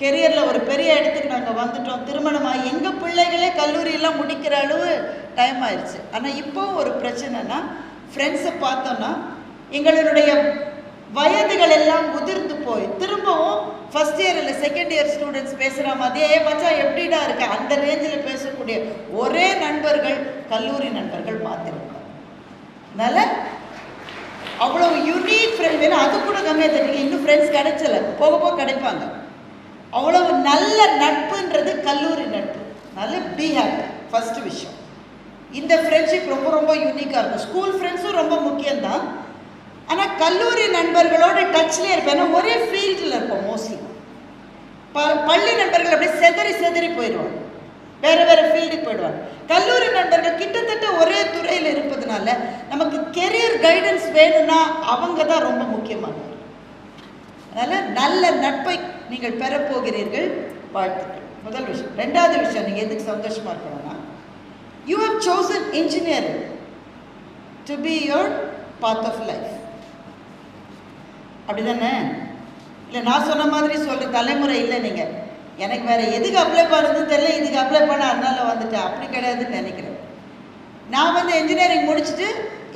கெரியரில் ஒரு பெரிய இடத்துக்கு நாங்கள் வந்துட்டோம். திருமணமாக எங்கள் பிள்ளைகளே கல்லூரியெல்லாம் முடிக்கிற அளவு டைம் ஆயிடுச்சு. ஆனால் இப்போவும் ஒரு பிரச்சனைனா ஃப்ரெண்ட்ஸை பார்த்தோன்னா எங்களுடைய வயதுகள் எல்லாம் உதிர்ந்து போய் திரும்பவும் ஃபர்ஸ்ட் இயர் இல்லை செகண்ட் இயர் ஸ்டூடெண்ட்ஸ் பேசுகிற மாதிரியே "ஏய் மச்சான் எப்படிடா இருக்க? அந்த ரேஞ்சில் பேசக்கூடிய ஒரே நண்பர்கள் கல்லூரி நண்பர்கள் மாத்திருக்காங்க அதனால அவ்வளோ யூனிக் ஃப்ரெண்ட் வேணும் அது கூட கம்மியாக தெரியும் இன்னும் ஃப்ரெண்ட்ஸ் கிடைச்சல. போக போக கிடைப்பாங்க. அவ்வளவு நல்ல நட்புன்றது கல்லூரி நட்பு. நல்ல பி ஹாப்பி ஃபர்ஸ்ட் விஷயம். இந்த ஃப்ரெண்ட்ஷிப் ரொம்ப ரொம்ப யூனிக்காக இருக்கும். ஸ்கூல் ஃப்ரெண்ட்ஸும் ரொம்ப முக்கியம்தான். ஆனால் கல்லூரி நண்பர்களோட டச்லேயே இருப்பேன். ஏன்னா ஒரே ஃபீல்டில் இருப்போம் மோஸ்ட்லி ப பள்ளி நண்பர்கள் அப்படியே செதறி செதறி போயிடுவாங்க. வேறு வேறு ஃபீல்டுக்கு போயிடுவாங்க. கல்லூரி நண்பர்கள் கிட்டத்தட்ட ஒரே துறையில் இருப்பதுனால நமக்கு கெரியர் கைடன்ஸ் வேணும்னா அவங்க தான் ரொம்ப முக்கியமானவர் அதனால் நல்ல நட்பை நீங்கள் பெறப்போகிறீர்கள். வாழ்த்துக்கள். முதல் விஷயம். ரெண்டாவது விஷயம் நீங்கள் எதுக்கு சந்தோஷமாக இருக்கணும்னா you have chosen engineering to be your path of life அப்படி தானே இல்லை நான் சொன்ன மாதிரி சொல்கிற தலைமுறை இல்லை நீங்கள் எனக்கு வேறு எதுக்கு அப்ளை பண்ணுறதுன்னு தெரியல. இதுக்கு அப்ளை பண்ண அதனால வந்துட்டேன். அப்படி கிடையாதுன்னு நினைக்கிறேன். நான் வந்து இன்ஜினியரிங் முடிச்சுட்டு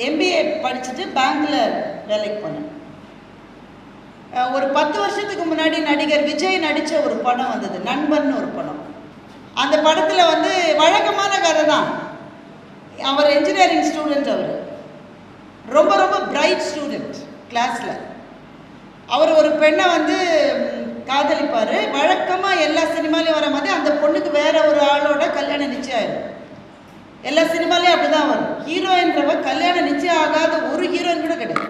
எம்பிஏ படிச்சுட்டு பேங்க்கில் வேலைக்கு போனேன். ஒரு பத்து வருஷத்துக்கு முன்னாடி நடிகர் விஜய் நடித்த ஒரு படம் வந்தது நண்பன் ஒரு படம். அந்த படத்தில் வந்து வழக்கமான கதை தான். அவர் இன்ஜினியரிங் ஸ்டூடெண்ட் அவர். ரொம்ப ரொம்ப பிரைட் ஸ்டூடெண்ட் கிளாஸில் அவர் ஒரு பெண்ணை வந்து காதலிப்பார். வழக்கமாக எல்லா சினிமாலையும் வர மாதிரி அந்த பொண்ணுக்கு வேற ஒரு ஆளோட கல்யாணம் நிச்சயம் எல்லா சினிமாலையும் அப்படி தான் வரும் ஹீரோயின்றவ கல்யாணம் நிச்சயம் ஆகாத ஒரு ஹீரோயின் கூட கிடையாது.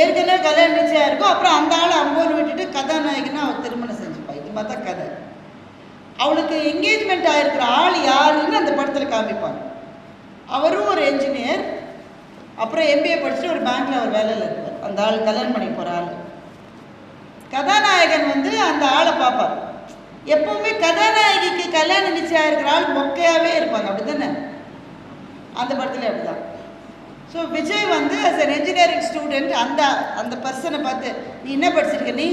ஏற்கனவே கல்யாணம் நிச்சயம் இருக்கும் அப்புறம் அந்த ஆளை அம்போல் விட்டுட்டு கதாநாயகனா அவள் திருமணம் செஞ்சுப்பா இது மாதிரி தான் கதை. அவளுக்கு என்கேஜ்மெண்ட் ஆகிருக்கிற ஆள் யாருன்னு அந்த படத்தில் காமிப்பாங்க. அவரும் ஒரு என்ஜினியர் அப்புறம் எம்பிஏ படிச்சுட்டு ஒரு பேங்க்ல ஒரு வேலையில் இருப்பார். அந்த ஆள் கல்யாணம் பண்ணி போகிற ஆள். கதாநாயகன் வந்து அந்த ஆளை பார்ப்பார். எப்பவுமே கதாநாயகிக்கு கல்யாணம் நிச்சயம் இருக்கிற ஆள் மொக்கையாகவே இருப்பாங்க. அப்படி தானே அந்த படத்துல அப்படிதான். ஸோ விஜய் வந்து அஸ் அன் என்ஜினியரிங் ஸ்டூடெண்ட் அந்த அந்த பர்சனை பார்த்து நீ என்ன படிச்சிருக்க? நீ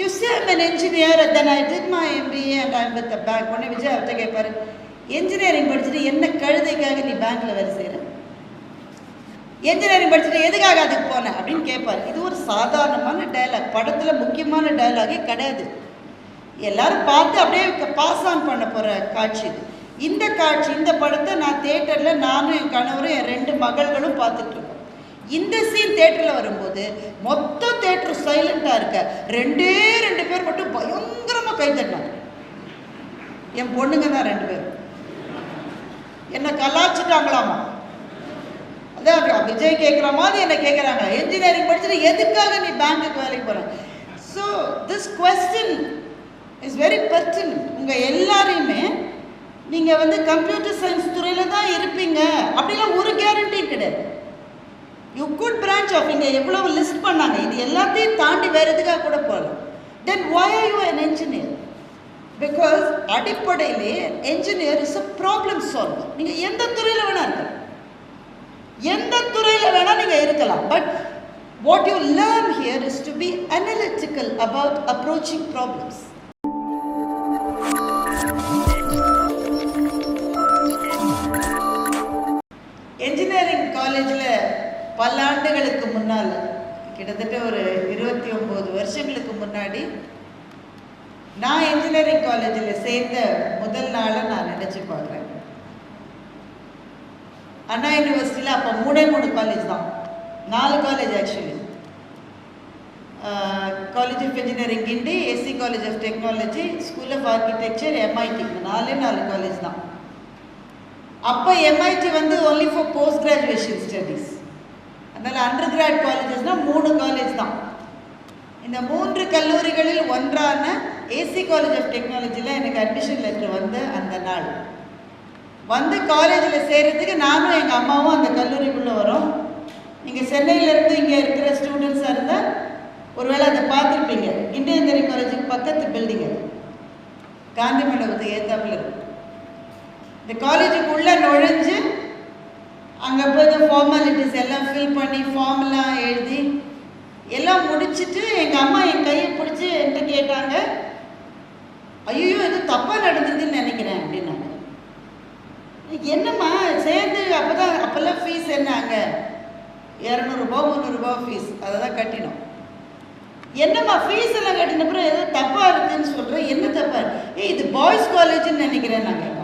you say I'm an engineer then I did my MBA and I'm with bank ஒன்று விஜய் அவர்கிட்ட கேட்பாரு என்ஜினியரிங் படிச்சுட்டு என்ன கழுதைக்காக நீ பேங்க்கில் வேலை செய்கிற என்ஜினியரிங் படிச்சுட்டு எதுக்காக அதுக்கு போனேன் அப்படின்னு கேட்பாரு. இது ஒரு சாதாரணமான டயலாக் படத்தில் முக்கியமான டயலாகே கிடையாது. எல்லாரும் பார்த்து அப்படியே பாஸ் ஆன் பண்ண போகிற காட்சி இது. இந்த காட்சி இந்த படத்தை நான் தேட்டரில் நானும் என் கணவரும் என் ரெண்டு மகள்களும் பார்த்துட்ருக்கோம். இந்த சீன் தேட்டரில் வரும்போது மொத்த தேட்டர் சைலண்ட்டாக இருக்க ரெண்டே ரெண்டு பேர் மட்டும் பயங்கரமாக கை தட்டினாங்க. என் பொண்ணுங்க தான் ரெண்டு பேரும் என்னை கலாச்சிட்டாங்களாமா அதான் விஜய் கேட்குற மாதிரி என்ன கேட்குறாங்க இன்ஜினியரிங் படிச்சுட்டு எதுக்காக நீ பேங்க்குக்கு வேலைக்கு போகிற so this question is very pertinent உங்கள் எல்லாரையுமே நீங்கள் வந்து கம்ப்யூட்டர் சயின்ஸ் துறையில் தான் இருப்பீங்க. அப்படிலாம் ஒரு கேரண்டி கிடையாது. யூ குட் பிரான்ச் ஆஃப் இங்கே எவ்வளவு லிஸ்ட் பண்ணாங்க இது எல்லாத்தையும் தாண்டி வேறு எதுக்காக கூட போகலாம் then why are you an engineer because அடிப்படையிலே engineer is a problem solver நீங்கள் எந்த துறையில் வேணால் இருக்கலாம். எந்த துறையில் வேணால் நீங்கள் இருக்கலாம். But what you learn here is to be analytical about approaching problems பல ஆண்டுகளுக்கு முன்னால் கிட்டத்தட்ட ஒரு இருபத்தி ஒம்பது வருஷங்களுக்கு முன்னாடி நான் இன்ஜினியரிங் காலேஜில் சேர்ந்த முதல் நாளை நான் நினச்சி பார்க்குறேன். அண்ணா யூனிவர்சிட்டியில் அப்போ மூணே மூணு காலேஜ் தான். நாலு college actually college of engineering Guindy AC college of technology school of architecture MIT நாலே நாலு காலேஜ் தான். அப்போ எம்ஐடி வந்து only for post graduation studies அதனால் அண்டர் கிராட் காலேஜஸ்னால் மூணு காலேஜ் தான். இந்த மூன்று கல்லூரிகளில் ஒன்றான ஏசி காலேஜ் ஆஃப் டெக்னாலஜியில் எனக்கு அட்மிஷன் லெட்டர் வந்து அந்த நாள். வந்து காலேஜில் சேர்கிறதுக்கு நானும் எங்கள் அம்மாவும் அந்த கல்லூரிக்குள்ளே வரோம். நீங்கள் சென்னையிலேருந்து இங்கே இருக்கிற ஸ்டூடெண்ட்ஸாக இருந்தால் ஒருவேளை அதை பார்த்துருப்பீங்க. இன்ஜினியரிங் காலேஜுக்கு பக்கத்து பில்டிங்கு காந்தி மண்டபத்துக்கு ஏத்தாப்புல இருக்கும் இந்த காலேஜுக்குள்ளே நுழைஞ்சு அங்கே போய் ஃபார்மாலிட்டிஸ் எல்லாம் ஃபில் பண்ணி ஃபார்ம்லாம் எழுதி எல்லாம் முடிச்சிட்டு எங்கள் அம்மா என் கையை பிடிச்சி என்கிட்ட கேட்டாங்க தப்பாக நடந்ததுன்னு நினைக்கிறேன் அப்படின்னாங்க. என்னம்மா சேர்ந்து அப்போ தான் அப்போல்லாம் ஃபீஸ் என்னாங்க இரநூறுபா முந்நூறுரூபா ஃபீஸ் அதை தான் கட்டினோம். என்னம்மா ஃபீஸ் எல்லாம் கட்டின அப்புறம் ஏதோ தப்பாக இருக்குதுன்னு சொல்கிறேன் என்ன தப்பாக ஏய் இது பாய்ஸ் காலேஜ்னு நினைக்கிறேன் நாங்கள் கேட்போம்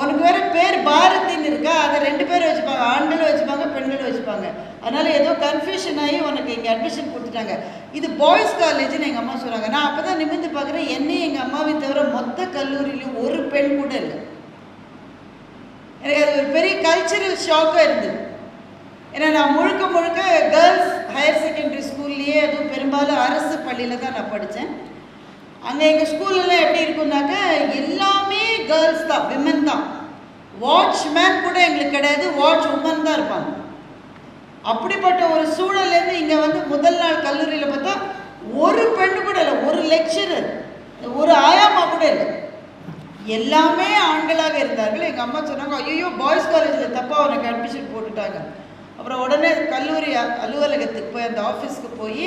உனக்கு வேற பேர் பாரதின்னு இருக்கா? அதை ரெண்டு பேரும் வச்சுப்பாங்க ஆண்களும் வச்சுப்பாங்க பெண்களும் வச்சுப்பாங்க. அதனால ஏதோ கன்ஃபியூஷன் ஆகி உனக்கு இங்கே அட்மிஷன் கொடுத்துட்டாங்க. இது பாய்ஸ் காலேஜ்னு எங்கள் அம்மா சொல்கிறாங்க நான் அப்போ தான் நிமிர்ந்து பார்க்குறேன் என்னையும் எங்கள் அம்மாவை தவிர மொத்த கல்லூரியிலையும் ஒரு பெண் கூட இல்லை. எனக்கு அது ஒரு பெரிய கல்ச்சரல் ஷாக்காக இருந்தது. ஏன்னா நான் முழுக்க முழுக்க கேர்ள்ஸ் ஹையர் செகண்டரி ஸ்கூல்லையே அதுவும் பெரும்பாலும் அரசு பள்ளியில் தான் நான் படித்தேன் அங்கே எங்கள் ஸ்கூல்லலாம் எப்படி இருக்கும்னாக்கா எல்லாமே கேர்ள்ஸ் தான் விமன் தான். வாட்ச்மேன் கூட எங்களுக்கு கிடையாது வாட்ச் உமன் தான் இருப்பாங்க. அப்படிப்பட்ட ஒரு சூழல்லேருந்து இங்கே வந்து முதல் நாள் கல்லூரியில் பார்த்தா ஒரு பெண்ணு கூட இல்லை ஒரு லெக்சரர் ஒரு ஆயாமா கூட இல்லை. எல்லாமே ஆண்களாக இருந்தார்கள். எங்கள் அம்மா சொன்னாங்க ஐயோ பாய்ஸ் காலேஜில் தப்பாக அவனுக்கு அட்மிஷன் போட்டுட்டாங்க. அப்புறம் உடனே கல்லூரி அலுவலகத்துக்கு போய் அந்த ஆஃபீஸ்க்கு போய்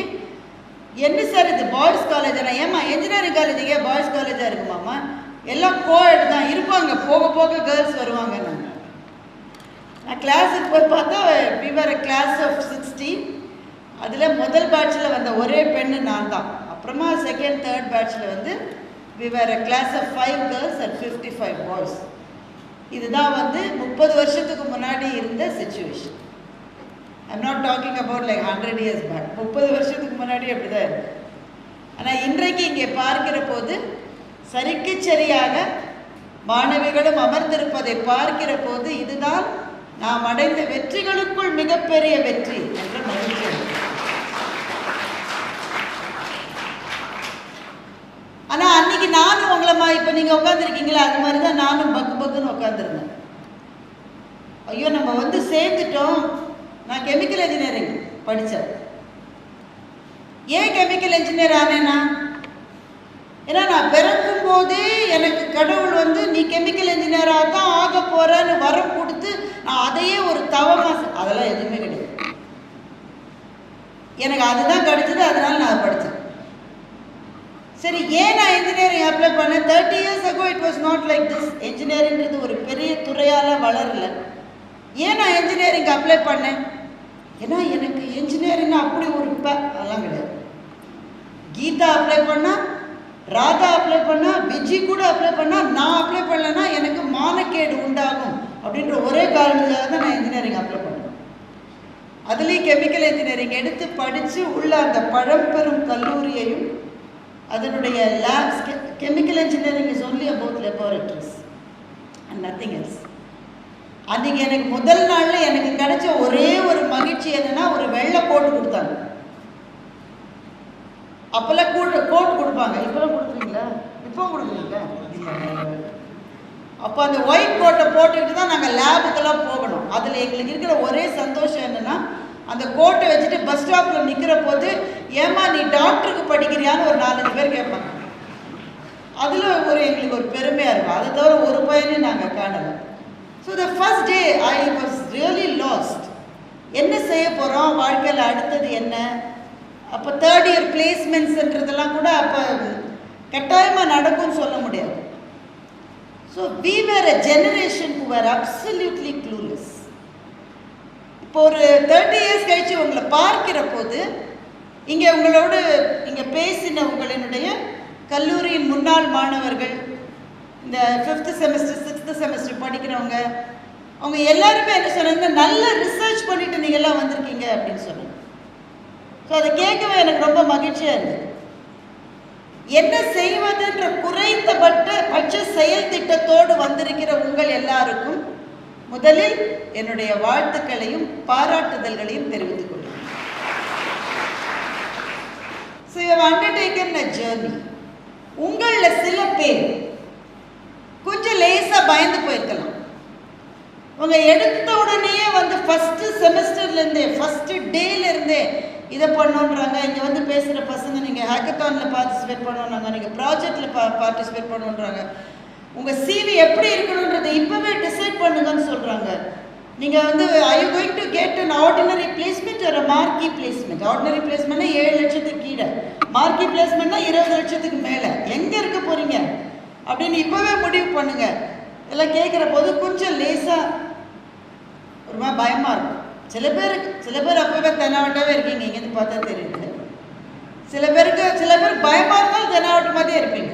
என்ன சார் இது பாய்ஸ் காலேஜா ஏமா இன்ஜினியரிங் காலேஜ் ஏன் பாய்ஸ் காலேஜாக இருக்குமாம்மா எல்லாம் கோஎட் தான். இருப்பாங்க. போக போக கேர்ள்ஸ் வருவாங்க. நான் நான் கிளாஸுக்கு போய் பார்த்தா விவர் கிளாஸ் ஆஃப் சிக்ஸ்டி அதில் முதல் பேட்சில் வந்த ஒரே பெண்ணு நான் தான். அப்புறமா செகண்ட் தேர்ட் பேட்சில் வந்து we were class of five girls and fifty five boys இதுதான் வந்து முப்பது வருஷத்துக்கு முன்னாடி இருந்த situation I'm not talking about like hundred years back முப்பது வருஷத்துக்கு முன்னாடி அப்படி தான் ஆனால் இன்றைக்கு இங்கே பார்க்கிற போது சரிக்கு சரியாக மாணவிகளும் அமர்ந்திருப்பதை பார்க்கிற போது இதுதான் நாம் அடைந்த வெற்றிகளுக்குள் மிகப்பெரிய வெற்றி என்ற மகிழ்ச்சி. ஆனால் அன்னைக்கு நானும் உங்களை மா இப்போ நீங்கள் உட்காந்துருக்கீங்களா அது மாதிரி தான் நானும் பக்கு பக்குன்னு உட்காந்துருந்தேன் ஐயோ நம்ம வந்து சேர்ந்துட்டோம். நான் கெமிக்கல் இன்ஜினியரிங் படித்தேன் ஏன் கெமிக்கல் இன்ஜினியர் ஆனேனா ஏன்னா நான் பிறக்கும் போதே எனக்கு கடவுள் வந்து நீ கெமிக்கல் இன்ஜினியராக தான் ஆக போறன்னு வரம் கொடுத்து நான் அதையே ஒரு தவமா அதெல்லாம் எதுவுமே கிடையாது. எனக்கு அதுதான் கிடைச்சது அதனால நான் படித்தேன் சரி ஏன் நான் இன்ஜினியரிங் அப்ளை பண்ணேன்? Thirty years ago it was not like this இன்ஜினியரிங்கிறது ஒரு பெரிய துறையால் வளரல. ஏன் நான் இன்ஜினியரிங் அப்ளை பண்ணேன்? ஏன்னா எனக்கு இன்ஜினியரிங் அப்படி ஒரு ப அதெல்லாம் கிடையாது. கீதா அப்ளை பண்ணால் ராதா அப்ளை பண்ணால் விஜி கூட அப்ளை பண்ணால் நான் அப்ளை பண்ணலன்னா எனக்கு மானக்கேடு உண்டாகும் அப்படின்ற ஒரே காரணத்துக்காக தான் நான் இன்ஜினியரிங் அப்ளை பண்ணேன். அதுலேயும் கெமிக்கல் இன்ஜினியரிங் எடுத்து படித்து உள்ள அந்த பழம்பெரும் கல்லூரியையும் அதனுடைய labs chemical engineering is only about laboratories and nothing else அன்றைக்கி எனக்கு முதல் நாளில் எனக்கு கிடைச்ச ஒரே ஒரு மகிழ்ச்சி என்னன்னா ஒரு வெள்ளை கோட்டு கொடுத்தாங்க. அப்போல்லாம் கூட்டு கோட் கொடுப்பாங்க. இப்போல்லாம் கொடுக்குறீங்களா? இப்போ கொடுக்குறீங்களா? அப்போ அந்த ஒயிட் கோட்டை போட்டுக்கிட்டு தான் நாங்கள் லேபுக்கெல்லாம் போகணும். அதில் எங்களுக்கு இருக்கிற ஒரே சந்தோஷம் என்னென்னா அந்த கோட்டை வச்சுட்டு பஸ் ஸ்டாப்பில் நிற்கிற போது ஏமா நீ டாக்டருக்கு படிக்கிறியான்னு ஒரு நாலஞ்சு பேர் கேட்பாங்க. அதில் ஒரு எங்களுக்கு ஒரு பெருமையாக இருக்கும். அதை தவிர ஒரு பையனையும் நாங்கள் காணலை. So the first day I was really lost என்ன செய்ய போகிறோம் வாழ்க்கையில் அடுத்தது என்ன? அப்போ தேர்ட் இயர் பிளேஸ்மெண்ட்ஸ்ன்றதெல்லாம் கூட அப்போ கட்டாயமாக நடக்கும்னு சொல்ல முடியாது. So we were a generation who were clueless clueless. இப்போ ஒரு தேர்ட்டி இயர்ஸ் கழிச்சு உங்களை பார்க்கிற போது இங்கே உங்களோடு இங்கே பேசின உங்களினுடைய கல்லூரியின் முன்னாள் மாணவர்கள் இந்த ஃபிஃப்த்து செமஸ்டர் சிக்ஸ்த்து செமஸ்டர் படிக்கிறவங்க அவங்க எல்லாருமே என்ன சொன்னாங்க நல்ல ரிசர்ச் பண்ணிட்டு நீங்கள்லாம் வந்திருக்கீங்க அப்படின்னு சொன்னாங்க. ஸோ அதை கேட்கவே எனக்கு ரொம்ப மகிழ்ச்சியாக இருந்தது. என்ன செய்வதுன்ற குறைந்தபட்ட பட்ச செயல் திட்டத்தோடு வந்திருக்கிற உங்கள் எல்லாருக்கும் முதலில் என்னுடைய வாழ்த்துக்களையும் பாராட்டுதல்களையும் தெரிவித்துக் கொள்கிறேன். So you undertaken a journey உங்களில் சில பேர் கொஞ்சம் லேசாக பயந்து போயிருக்கலாம். உங்கள் எடுத்த உடனேயே வந்து ஃபஸ்ட்டு செமஸ்டர்லேருந்தே ஃபஸ்ட்டு டேலேருந்தே இதை பண்ணோன்றாங்க. இங்கே வந்து பேசுகிற பசங்க நீங்கள் ஹேக்கத்தானில் பார்ட்டிசிபேட் பண்ணணுன்னாங்க நீங்கள் ப்ராஜெக்டில் பா பார்ட்டிசிபேட் பண்ணணுன்றாங்க உங்கள் சிவி எப்படி இருக்கணுன்றதை இப்போவே டிசைட் பண்ணுங்கன்னு சொல்கிறாங்க நீங்கள் வந்து I you going to get an ordinary placement ஒரு மார்க்கி பிளேஸ்மெண்ட் ஆர்டினரி பிளேஸ்மெண்ட்னா ஏழு லட்சத்துக்கு கீழே. மார்க்கி பிளேஸ்மெண்ட்னா இருபது லட்சத்துக்கு மேலே. எங்கே இருக்க போகிறீங்க அப்படின்னு இப்போவே முடிவு பண்ணுங்க. எல்லாம் கேட்குற போது கொஞ்சம் லேசாக ஒரு மாதிரி பயமாக இருக்கும். சில பேருக்கு சில பேர் அப்போவே தெனாவட்டாவே இருக்கீங்க. இங்கேருந்து பார்த்தா தெரியுது. சில பேருக்கு சில பேர் பயமாக இருந்தாலும் தெனாவட்ட மாதிரியே இருப்பீங்க.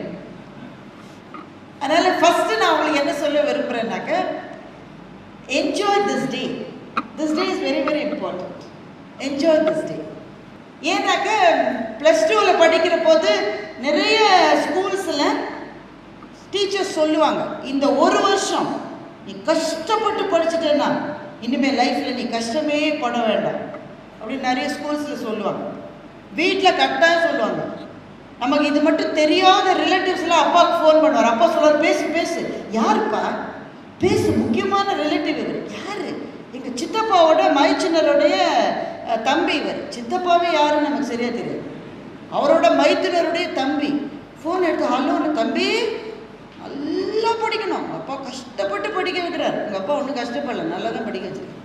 அதனால் ஃபஸ்ட்டு நான் உங்களுக்கு என்ன சொல்ல விரும்புகிறேன்னாக்க enjoy this day this day is very very important enjoy this day ஏன்னாக்க plus டூவில் படிக்கிற போது நிறைய ஸ்கூல்ஸில் டீச்சர்ஸ் சொல்லுவாங்க இந்த ஒரு வருஷம் நீ கஷ்டப்பட்டு படிச்சுட்டேன்னா இனிமேல் லைஃப்பில் நீ கஷ்டமே பட வேண்டாம். அப்படின்னு நிறைய ஸ்கூல்ஸில் சொல்லுவாங்க. வீட்டில் கரெக்டாக சொல்லுவாங்க. நமக்கு இது மட்டும் தெரியாத ரிலேட்டிவ்ஸ்லாம் அப்பாவுக்கு ஃபோன் பண்ணுவார். அப்பா சொல்லுவார் பேசு பேசு. யாருப்பா? பேசு முக்கியமான ரிலேட்டிவ் இவர். யார்? எங்கள் சித்தப்பாவோட மைச்சினருடைய தம்பி இவர். சித்தப்பாவே யாருன்னு நமக்கு சரியாக தெரியாது. அவரோட மைத்தினருடைய தம்பி. ஃபோன் எடுத்து ஹலோன்னு தம்பி நல்லா படிக்கணும். அப்பா கஷ்டப்பட்டு படிக்க வைக்கிறார். உங்கள் அப்பா ஒன்றும் கஷ்டப்படல. நல்லா தான் படிக்க வச்சிருக்காரு.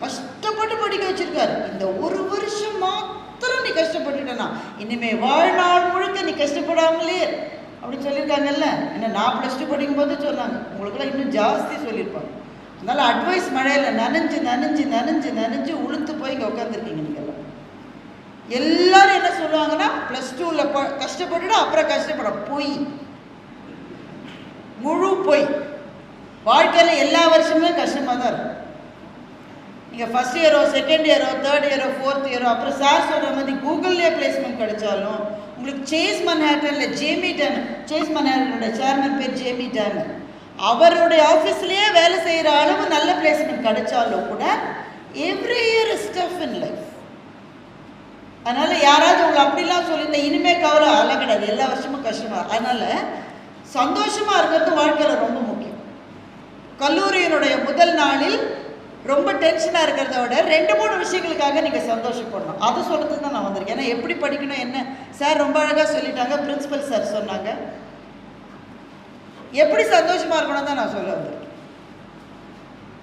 கஷ்டப்பட்டு படிக்க வச்சிருக்காரு. இந்த ஒரு வருஷம் மாத்திரம் நீ கஷ்டப்பட்டுட்டனா? இனிமே வாழ்நாள் முழுக்க நீ கஷ்டப்படாமலே அப்படின்னு சொல்லியிருக்காங்கல்ல? என்ன நான் ப்ளஸ் டூ படிக்கும்போது சொன்னாங்க. உங்களுக்குலாம் இன்னும் ஜாஸ்தி சொல்லியிருப்பாங்க. அதனால அட்வைஸ் மழையில் நனைஞ்சு நனைஞ்சு நனைஞ்சு நனைஞ்சு உளுத்து போய் இங்கே உட்காந்துருக்கீங்க நீங்கள் எல்லாம். எல்லாரும் என்ன சொல்லுவாங்கன்னா ப்ளஸ் டூவில் ப கஷ்டப்பட்டுட்டு அப்புறம் கஷ்டப்பட. போய். முழு பொய். வாழ்க்கையில் எல்லா வருஷமுமே கஷ்டமாக தான் இருக்கும். நீங்கள் ஃபஸ்ட் இயரோ செகண்ட் இயரோ தேர்ட் இயரோ ஃபோர்த் இயரோ அப்புறம் சார் சொல்கிற மாதிரி கூகுள்லேயே பிளேஸ்மெண்ட் கிடைச்சாலும் உங்களுக்கு சேஸ் மன்ஹேட்டனில் ஜேமி டேமன் சேஸ் மன்ஹேட்டனோட சேர்மன் பேர் ஜேமி டேமன் அவருடைய ஆஃபீஸ்லேயே வேலை செய்கிற அளவு நல்ல பிளேஸ்மெண்ட் கிடைச்சாலும் கூட every year is tough in life அதனால் யாராவது உங்களை அப்படிலாம் சொல்லியிருந்தேன் இனிமே கவலை அதெல்லாம் கிடையாது. எல்லா வருஷமும் கஷ்டமாக அதனால் சந்தோஷமாக இருக்கிறது வாழ்க்கையில் ரொம்ப முக்கியம். கல்லூரியினுடைய முதல் நாளில் ரொம்ப டென்ஷனாக இருக்கிறத விட ரெண்டு மூணு விஷயங்களுக்காக நீங்கள் சந்தோஷப்படணும். அது சொல்கிறதுக்கு தான் நான் வந்திருக்கேன். ஏன்னா எப்படி படிக்கணும் என்ன? சார் ரொம்ப அழகாக சொல்லிட்டாங்க. பிரின்சிபல் சார் சொன்னாங்க. எப்படி சந்தோஷமாக இருக்கணும் தான் நான் சொல்ல வந்திருக்கேன்.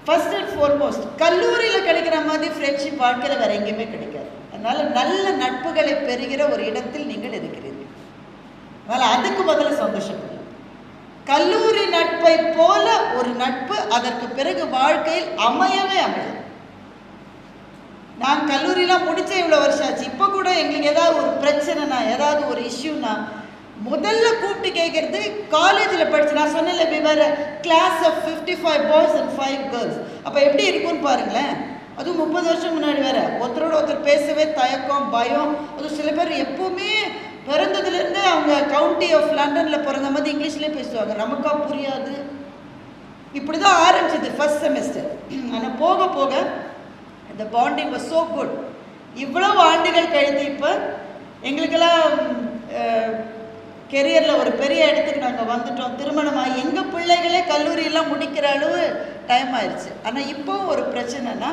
ஃபர்ஸ்ட் அண்ட் ஃபோர்மோஸ்ட் கல்லூரியில் கிடைக்கிற மாதிரி ஃப்ரெண்ட்ஷிப் வாழ்க்கையில் வேறு எங்கேயுமே கிடைக்காது. அதனால் நல்ல நட்புகளை பெறுகிற ஒரு இடத்தில் நீங்கள் இருக்கிறீர்கள். அதனால் அதுக்கு முதல்ல சந்தோஷப்படும் கல்லூரி நட்பை போல ஒரு நட்பு அதற்கு பிறகு வாழ்க்கையில் அமையவே அமையாது. நான் கல்லூரியெலாம் முடிச்ச இவ்வளோ வருஷம் ஆச்சு. இப்போ கூட எங்களுக்கு ஏதாவது ஒரு பிரச்சனைனா ஏதாவது ஒரு இஷ்யூனா முதல்ல கூப்பிட்டு கேட்கறது காலேஜில் படிச்சு நான் சொன்னல we class of fifty five boys and five girls அப்போ எப்படி இருக்கும்னு பாருங்களேன். அதுவும் முப்பது வருஷம் முன்னாடி வேற. ஒருத்தரோட ஒருத்தர் பேசவே தயக்கம் பயம். அதுவும் சில பேர் எப்பவுமே பிறந்ததுலேருந்து அவங்க கவுண்டி ஆஃப் லண்டனில் பிறந்த மாதிரி இங்கிலீஷ்லேயே பேசுவாங்க. நமக்கா புரியாது. இப்படி தான் ஆரம்பிச்சது ஃபஸ்ட் செமஸ்டர் ஆனால் போக போக இந்த பாண்டிங் வாஸ் ஸோ குட் இவ்வளவு ஆண்டுகள் கழித்து இப்போ எங்களுக்கெல்லாம் கெரியரில் ஒரு பெரிய இடத்துக்கு நாங்கள் வந்துட்டோம். திருமணமாக எங்கள் பிள்ளைகளே கல்லூரியெல்லாம் முடிக்கிற அளவு டைம் ஆயிடுச்சு ஆனால் இப்போ ஒரு பிரச்சனைனா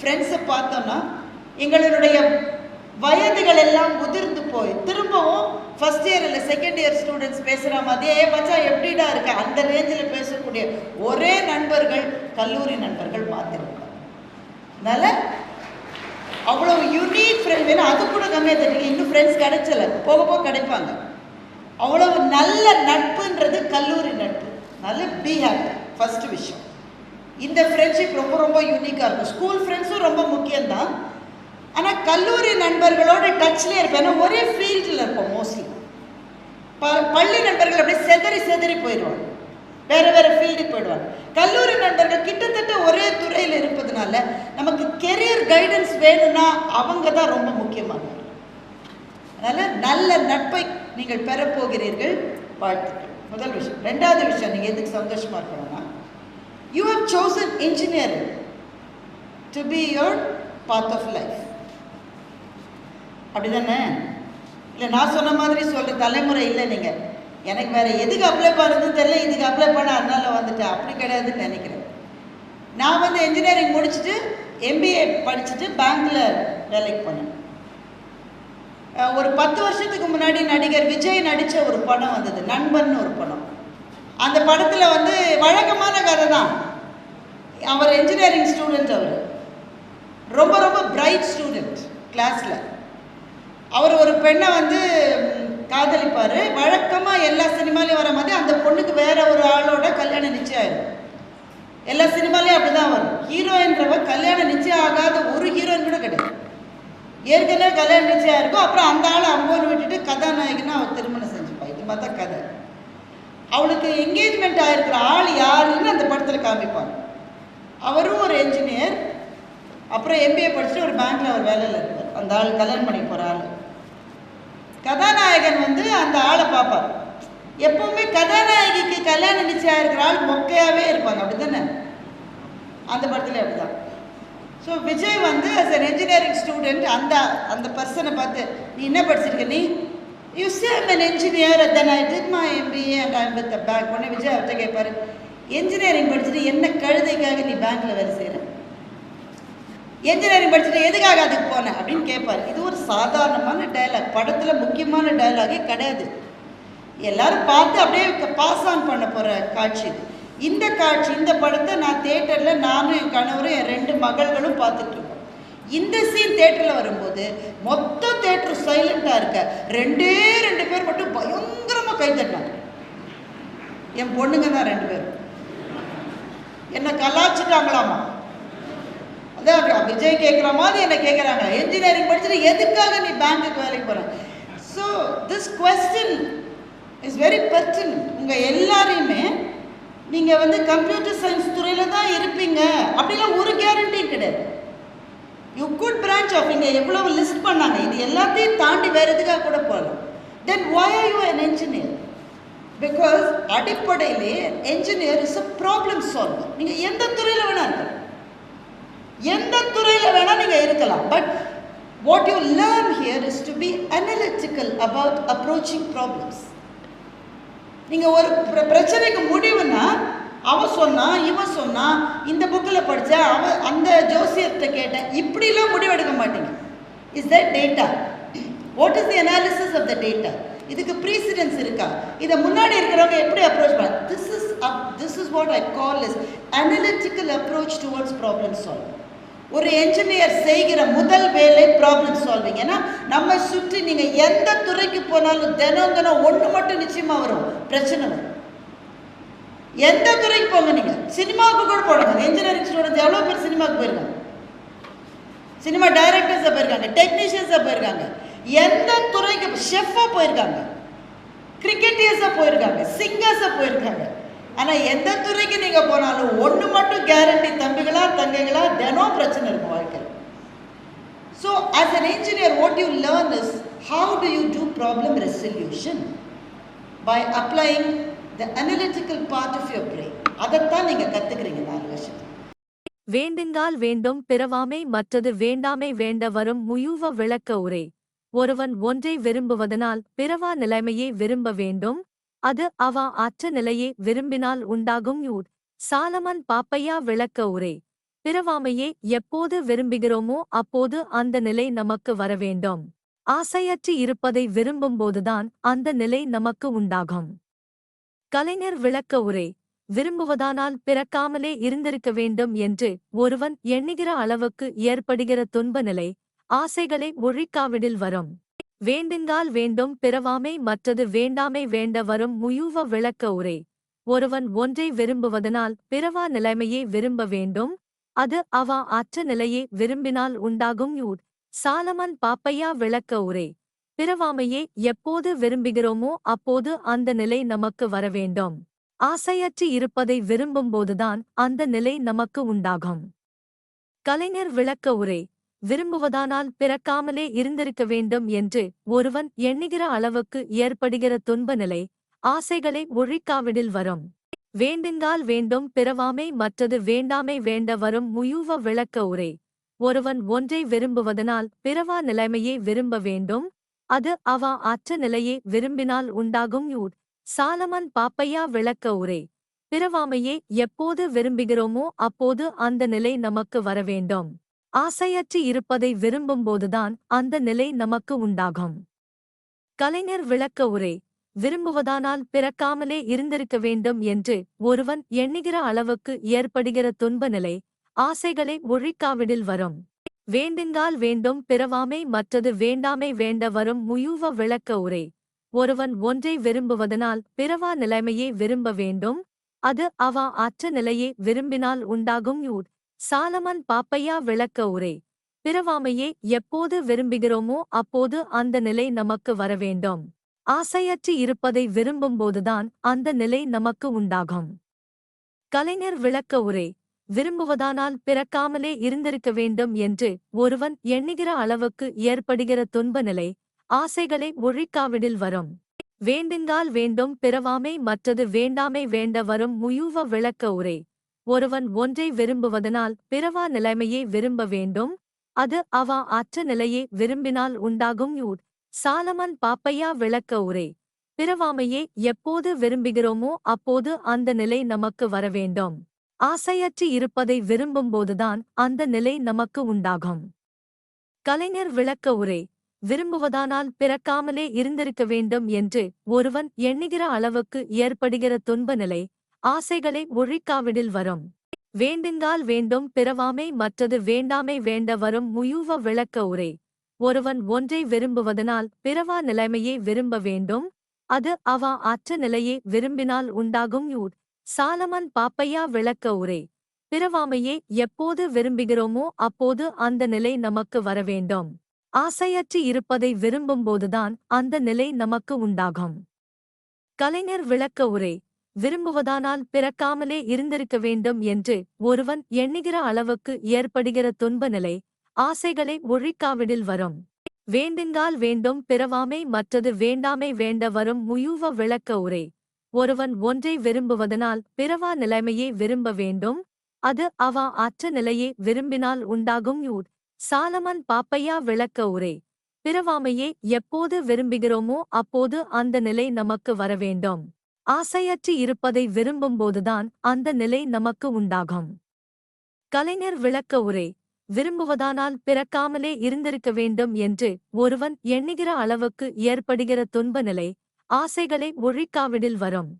ஃப்ரெண்ட்ஸை பார்த்தோன்னா எங்களுடைய வயதுகள் எல்லாம் முதிர்ந்து போய் திரும்பவும் ஃபர்ஸ்ட் இயர் இல்லை செகண்ட் இயர் ஸ்டூடெண்ட்ஸ் பேசுகிற மாதிரியே ஏ மச்சான் எப்படிடா இருக்கு? அந்த ரேஞ்சில் பேசக்கூடிய ஒரே நண்பர்கள் கல்லூரி நண்பர்கள் மாத்திருக்காங்க அதனால அவ்வளோ யூனிக் ஃப்ரெண்ட் வேணும். அது கூட கம்மியாக தெரியும் இன்னும் ஃப்ரெண்ட்ஸ் கிடைச்சல. போக போக கிடைப்பாங்க. அவ்வளவு நல்ல நட்புன்றது கல்லூரி நட்பு. நல்ல பி ஹாப்பி ஃபஸ்ட்டு விஷயம் இந்த ஃப்ரெண்ட்ஷிப் ரொம்ப ரொம்ப யூனிக்காக இருக்கும். ஸ்கூல் ஃப்ரெண்ட்ஸும் ரொம்ப முக்கியம்தான். ஆனால் கல்லூரி நண்பர்களோட டச்லேயே இருப்பேன். ஏன்னா ஒரே ஃபீல்டில் இருப்போம் மோஸ்ட்லி ப பள்ளி நண்பர்கள் அப்படியே செதறி செதறி போயிடுவாங்க. வேறு வேறு ஃபீல்டுக்கு போயிடுவாங்க. கல்லூரி நண்பர்கள் கிட்டத்தட்ட ஒரே துறையில் இருப்பதுனால நமக்கு கெரியர் கைடன்ஸ் வேணும்னா அவங்க தான் ரொம்ப முக்கியமானவர் அதனால் நல்ல நட்பை நீங்கள் பெறப்போகிறீர்கள் வாழ்த்துக்கள். முதல் விஷயம். ரெண்டாவது விஷயம் நீங்கள் எதுக்கு சந்தோஷமாக இருக்கணும்னா you have chosen engineering to be your path of life அப்படிதானே? இல்லை நான் சொன்ன மாதிரி சொல்கிற தலைமுறை இல்லை நீங்கள் எனக்கு வேறு எதுக்கு அப்ளை பண்ணுறது தெரியல இதுக்கு அப்ளை பண்ண அதனால வந்துட்டேன் அப்படி கிடையாதுன்னு நினைக்கிறேன். நான் வந்து இன்ஜினியரிங் முடிச்சுட்டு எம்பிஏ படிச்சுட்டு பேங்க்கில் வேலைக்கு போனேன். ஒரு பத்து வருஷத்துக்கு முன்னாடி நடிகர் விஜய் நடித்த ஒரு படம் வந்தது நண்பன் ஒரு படம். அந்த படத்தில் வந்து வழக்கமான கதை தான் அவர் என்ஜினியரிங் ஸ்டூடெண்ட் அவர். ரொம்ப ரொம்ப பிரைட் ஸ்டூடெண்ட் கிளாஸில் அவர் ஒரு பெண்ணை வந்து காதலிப்பார். வழக்கமாக எல்லா சினிமாலையும் வர மாதிரி அந்த பொண்ணுக்கு வேற ஒரு ஆளோட கல்யாணம் நிச்சயம் ஆயிடும் எல்லா சினிமாலையும் அப்படி தான் வரும். ஹீரோயின்றவ கல்யாணம் நிச்சயம் ஆகாத ஒரு ஹீரோயின் கூட கிடையாது. ஏற்கனவே கல்யாணம் நிச்சயம் இருக்கும் அப்புறம் அந்த ஆளை அம்போன்னு விட்டுட்டு கதாநாயகனா அவள் திருமணம் செஞ்சுப்பா. இது மாதிரி தான் கதை. அவளுக்கு என்கேஜ்மெண்ட் ஆயிருக்கிற ஆள் யாருன்னு அந்த படத்தில் காமிப்பாங்க. அவரும் ஒரு என்ஜினியர் அப்புறம் எம்பிஏ படிச்சுட்டு ஒரு பேங்க்ல ஒரு வேலையில் இருப்பார். அந்த ஆள் கல்யாணம் பண்ணி போகிற ஆள். கதாநாயகன் வந்து அந்த ஆளை பார்ப்பார். எப்பவுமே கதாநாயகிக்கு கல்யாணம் நிச்சயம் இருக்கிற ஆள் மொக்கையாகவே இருப்பாங்க. அப்படி தானே அந்த படத்துல அப்படிதான். ஸோ விஜய் வந்து அஸ் அன் என்ஜினியரிங் ஸ்டூடெண்ட் அந்த அந்த பர்சனை பார்த்து நீ என்ன படிச்சிருக்க நீ? You say I'm an engineer then I did my MBA and I'm with உடனே விஜய் அவர்கிட்ட கேட்பாரு என்ஜினியரிங் படிச்சுட்டு என்ன கழுதைக்காக நீ பேங்க்ல வேலை செய்கிற என்ஜினியரிங் படிச்சுட்டு எதுக்காக அதுக்கு போனேன்? அப்படின்னு கேட்பாரு இது ஒரு சாதாரணமான டயலாக் படத்தில் முக்கியமான டைலாகே கிடையாது. எல்லாரும் பார்த்து அப்படியே பாஸ் ஆன் பண்ண போகிற காட்சி இது. இந்த காட்சி இந்த படத்தை நான் தேட்டரில் நானும் என் கணவரும் என் ரெண்டு மகள்களும் பார்த்துட்ருக்கோம் இந்த சீன் தேட்டரில் வரும்போது மொத்த தேட்டர் சைலண்டாக இருக்க ரெண்டே ரெண்டு பேர் மட்டும் பயங்கரமாக கை தட்டினாங்க. என் பொண்ணுங்க தான் ரெண்டு பேரும். என்னை கலாச்சிட்டாங்களாமா? இதான் விஜய் கேட்குற மாதிரி என்ன கேட்குறாங்க என்ஜினியரிங் படிச்சுட்டு எதுக்காக நீ பேங்க்குக்கு வேலைக்கு போகிற so this question is very pertinent உங்கள் எல்லாரையுமே நீங்கள் வந்து கம்ப்யூட்டர் சயின்ஸ் துறையில் தான் இருப்பீங்க. அப்படிலாம் ஒரு கேரண்டி கிடையாது. யூ குட் பிரான்ச் ஆஃப் இங்கே எவ்வளவு லிஸ்ட் பண்ணாங்க இது எல்லாத்தையும் தாண்டி வேறு எதுக்காக கூட போகலாம். Then why are you an engineer because அடிப்படையிலே engineer is a problem solver நீங்கள் எந்த துறையில் வேணா எந்த துறையில் வேணால் நீங்கள் இருக்கலாம். But what you learn here is to be analytical about approaching problems நீங்கள் ஒரு பிரச்சனைக்கு முடிவுனா அவன் சொன்னான் இவன் சொன்னான் இந்த புக்கில் படித்தேன் அவன் அந்த ஜோசியத்தை கேட்டேன். இப்படிலாம் முடிவெடுக்க மாட்டீங்க. Is the data what is the analysis of the data இதுக்கு ப்ரீசிடென்ஸ் இருக்கா? இதை முன்னாடி இருக்கிறவங்க எப்படி அப்ரோச் பண்ண this is up this is what I call is analytical approach towards problem solving ஒரு என்ஜினியர் செய்கிற முதல் வேலை ப்ராப்ளம் சால்விங் ஏன்னா நம்ம சுற்றி நீங்கள் எந்த துறைக்கு போனாலும் தினம் தினம் ஒன்று மட்டும் நிச்சயமாக வரும். பிரச்சனை வரும். எந்த துறைக்கு போங்க நீங்கள் சினிமாவுக்கு கூட போடுங்க இன்ஜினியரிங் ஸ்டூடெண்ட்ஸ் எவ்வளோ பேர் சினிமாவுக்கு போயிருக்காங்க? சினிமா டைரக்டர்ஸாக போயிருக்காங்க டெக்னீஷியன்ஸாக போயிருக்காங்க. எந்த துறைக்கு ஷெஃபாக போயிருக்காங்க. கிரிக்கெட்டியர்ஸாக போயிருக்காங்க சிங்கர்ஸாக போயிருக்காங்க. ஆனால் எந்த துறைக்கு நீங்கள் போனாலும் ஒன்று மட்டும் கேரண்டி தம்பிகளா தங்கைகளா தினம் பிரச்சனை இருக்கும் வாழ்க்கையில். So as an engineer what you learn is how to you do problem resolution by applying the analytical part of your brain அதைத்தான் நீங்கள் கற்றுக்கிறீங்க நாலு வருஷத்துக்கு வேண்டுங்கால் வேண்டும் பிறவாமை மற்றது வேண்டாமை வேண்ட வரும் முயூவ விளக்க உரை. ஒருவன் ஒன்றை விரும்புவதனால் பிறவா நிலைமையை விரும்ப வேண்டும் அது அவா அற்ற நிலையை விரும்பினால் உண்டாகும் யூட் சாலமன் பாப்பையா விளக்க உரை. பிறவாமையே எப்போது விரும்புகிறோமோ அப்போது அந்த நிலை நமக்கு வரவேண்டும். ஆசையற்று இருப்பதை விரும்பும்போதுதான் அந்த நிலை நமக்கு உண்டாகும். கலைஞர் விளக்க உரை. விரும்புவதானால் பிறக்காமலே இருந்திருக்க வேண்டும் என்று ஒருவன் எண்ணுகிற அளவுக்கு ஏற்படுகிற துன்ப நிலை ஆசைகளை ஒழிக்காவிடில் வரும். வேண்டுங்கால் வேண்டும் பிறவாமை மற்றது வேண்டாமை வேண்ட வரும் முயூவ விளக்க உரை. ஒருவன் ஒன்றை விரும்புவதனால் பிறவா நிலைமையை விரும்ப வேண்டும். அது அவா அற்ற நிலையை விரும்பினால் உண்டாகும் யூட். சாலமன் பாப்பையா விளக்க உரை. பிறவாமையே எப்போது விரும்புகிறோமோ அப்போது அந்த நிலை நமக்கு வரவேண்டும் ஆசையற்று இருப்பதை விரும்பும்போதுதான் அந்த நிலை நமக்கு உண்டாகும். கலைஞர் விளக்க உரை. விரும்புவதானால் பிறக்காமலே இருந்திருக்க வேண்டும் என்று ஒருவன் எண்ணுகிற அளவுக்கு ஏற்படுகிற துன்ப நிலை ஆசைகளை ஒழிக்காவிடில் வரும். வேண்டுங்கால் வேண்டும் பிறவாமை மற்றது வேண்டாமை வேண்ட வரும் முயூவ விளக்க உரை. ஒருவன் ஒன்றை விரும்புவதனால் பிறவா நிலைமையை விரும்ப வேண்டும். அது அவா அற்ற நிலையை விரும்பினால் உண்டாகும் யூர் சாலமன் பாப்பையா விளக்க உரை. பிறவாமையே எப்போது விரும்புகிறோமோ அப்போது அந்த நிலை நமக்கு வரவேண்டும் ஆசையற்று இருப்பதை விரும்பும்போதுதான் அந்த நிலை நமக்கு உண்டாகும். கலைஞர் விளக்க உரை விரும்புவதானால் பிறக்காமலே இருந்திருக்க வேண்டும் என்று ஒருவன் எண்ணுகிற அளவுக்கு ஏற்படுகிற துன்ப நிலை ஆசைகளை ஒழிக்காவிடில் வரும். வேண்டுங்கால் வேண்டும் பிறவாமை மற்றது வேண்டாமை வேண்ட வரும் முயூவ விளக்க உரை ஒருவன் ஒன்றை விரும்புவதனால் பிறவா நிலைமையை விரும்ப வேண்டும் அது அவா அற்ற நிலையை விரும்பினால் உண்டாகும் யூட் சாலமன் பாப்பையா விளக்க உரை. பிறவாமையே எப்போது விரும்புகிறோமோ அப்போது அந்த நிலை நமக்கு வரவேண்டும். ஆசையற்று இருப்பதை விரும்பும்போதுதான் அந்த நிலை நமக்கு உண்டாகும். கலைஞர் விளக்க உரை. விரும்புவதானால் பிறக்காமலே இருந்திருக்க வேண்டும் என்று ஒருவன் எண்ணுகிற அளவுக்கு ஏற்படுகிற துன்ப நிலை ஆசைகளை ஒழிக்காவிடில் வரும். வேண்டுங்கால் வேண்டும் பிறவாமை மற்றது வேண்டாமை வேண்ட வரும் முயூவ விளக்க உரை. ஒருவன் ஒன்றை விரும்புவதனால் பிறவா நிலைமையை விரும்ப வேண்டும்? அது அவா அற்ற நிலையை விரும்பினால் உண்டாகும் யூட் சாலமன் பாப்பையா விளக்க உரை. பிறவாமையே எப்போது விரும்புகிறோமோ அப்போது அந்த நிலை நமக்கு வரவேண்டும் ஆசையற்று இருப்பதை விரும்பும்போதுதான் அந்த நிலை நமக்கு உண்டாகும். கலைஞர் விளக்க உரை. விரும்புவதானால் பிறக்காமலே இருந்திருக்க வேண்டும் என்று ஒருவன் எண்ணுகிற அளவுக்கு ஏற்படுகிற துன்ப நிலை ஆசைகளை ஒழிக்காவிடில் வரும். வேண்டுங்கால் வேண்டும் பிறவாமை மற்றது வேண்டாமை வேண்ட வரும் முயூவ விளக்க உரை. ஒருவன் ஒன்றை விரும்புவதனால் பிறவா நிலைமையை விரும்ப வேண்டும். அது அவா அற்ற நிலையை விரும்பினால் உண்டாகும் யூர் சாலமன் பாப்பையா விளக்க உரை. பிறவாமையே எப்போது விரும்புகிறோமோ அப்போது அந்த நிலை நமக்கு வரவேண்டும் ஆசையற்று இருப்பதை விரும்பும்போதுதான் அந்த நிலை நமக்கு உண்டாகும். கலைஞர் விளக்க உரை. விரும்புவதானால் பிறக்காமலே இருந்திருக்க வேண்டும் என்று ஒருவன் எண்ணுகிற அளவுக்கு ஏற்படுகிற துன்ப நிலை ஆசைகளை ஒழிக்காவிடில் வரும். வேண்டுங்கால் வேண்டும் பிறவாமை மற்றது வேண்டாமை வேண்ட வரும் முயூவ விளக்க உரை. ஒருவன் ஒன்றை விரும்புவதனால் பிறவா நிலைமையை விரும்ப வேண்டும் அது அவா அற்ற நிலையை விரும்பினால் உண்டாகும் யூட் சாலமன் பாப்பையா விளக்க உரை. பிறவாமையே எப்போது விரும்புகிறோமோ அப்போது அந்த நிலை நமக்கு வரவேண்டும் ஆசையற்று இருப்பதை விரும்பும்போதுதான் அந்த நிலை நமக்கு உண்டாகும். கலைஞர் விளக்க உரை விரும்புவதானால் பிறக்காமலே இருந்திருக்க வேண்டும் என்று ஒருவன் எண்ணுகிற அளவுக்கு ஏற்படுகிற துன்ப நிலை ஆசைகளை ஒழிக்காவிடில் வரும்.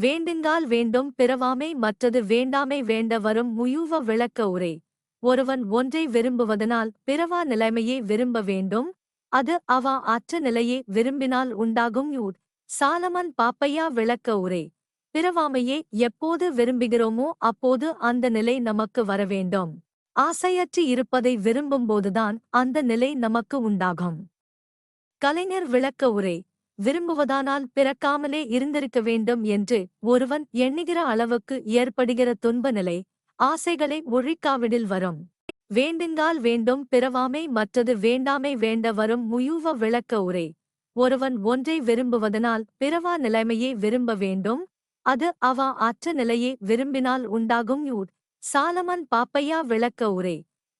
வேண்டுங்கால் வேண்டும் பிறவாமை மற்றது வேண்டாமை வேண்ட வரும் முயூவ விளக்க உரை ஒருவன் ஒன்றை விரும்புவதனால் பிறவா நிலைமையை விரும்ப வேண்டும் அது அவா அற்ற நிலையை விரும்பினால் உண்டாகும் யூட் சாலமன் பாப்பையா விளக்க உரை. பிறவாமையே எப்போது விரும்புகிறோமோ அப்போது அந்த நிலை நமக்கு வரவேண்டும். ஆசையற்று இருப்பதை விரும்பும்போதுதான் அந்த நிலை நமக்கு உண்டாகும். கலைஞர் விளக்க உரை. விரும்புவதானால் பிறக்காமலே இருந்திருக்க வேண்டும் என்று ஒருவன் எண்ணுகிற அளவுக்கு ஏற்படுகிற துன்ப நிலை ஆசைகளை ஒழிக்காவிடில் வரும். வேண்டுங்கால் வேண்டும் பிறவாமை மற்றது வேண்டாமை வேண்ட வரும் முயூவ விளக்க உரை. ஒருவன் ஒன்றை விரும்புவதனால் பிறவா நிலைமையை விரும்ப வேண்டும்? அது அவா அற்ற நிலையை விரும்பினால் உண்டாகும் யூர் சாலமன் பாப்பையா விளக்க உரை.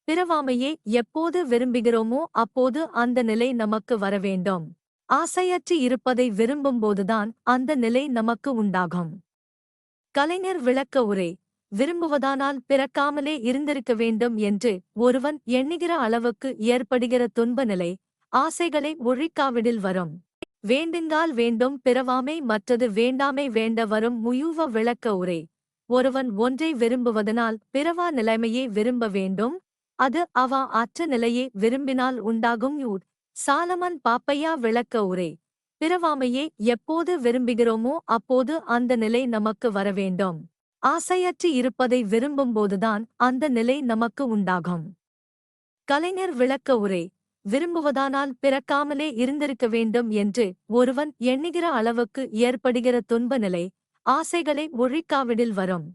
பிறவாமையே எப்போது விரும்புகிறோமோ அப்போது அந்த நிலை நமக்கு வரவேண்டும் ஆசையற்று இருப்பதை விரும்பும்போதுதான் அந்த நிலை நமக்கு உண்டாகும். கலைஞர் விளக்க உரை. விரும்புவதானால் பிறக்காமலே இருந்திருக்க வேண்டும் என்று ஒருவன் எண்ணுகிற அளவுக்கு ஏற்படுகிற துன்ப நிலை ஆசைகளை ஒழிக்காவிடில் வரும். வேண்டுங்கால் வேண்டும் பிறவாமை மற்றது வேண்டாமை வேண்ட வரும் முயூவ விளக்க உரை. ஒருவன் ஒன்றை விரும்புவதனால் பிறவா நிலைமையை விரும்ப வேண்டும். அது அவா அற்ற நிலையை விரும்பினால் உண்டாகும் யூட் சாலமன் பாப்பையா விளக்க உரை. பிறவாமையே எப்போது விரும்புகிறோமோ அப்போது அந்த நிலை நமக்கு வரவேண்டும் ஆசையற்று இருப்பதை விரும்பும்போதுதான் அந்த நிலை நமக்கு உண்டாகும். கலைஞர் விளக்க உரை. விரும்புவதானால் பிறக்காமலே இருந்திருக்க வேண்டும் என்று ஒருவன் எண்ணுகிற அளவுக்கு ஏற்படுகிற துன்ப நிலை ஆசைகளை ஒழிக்காவிடில் வரும்.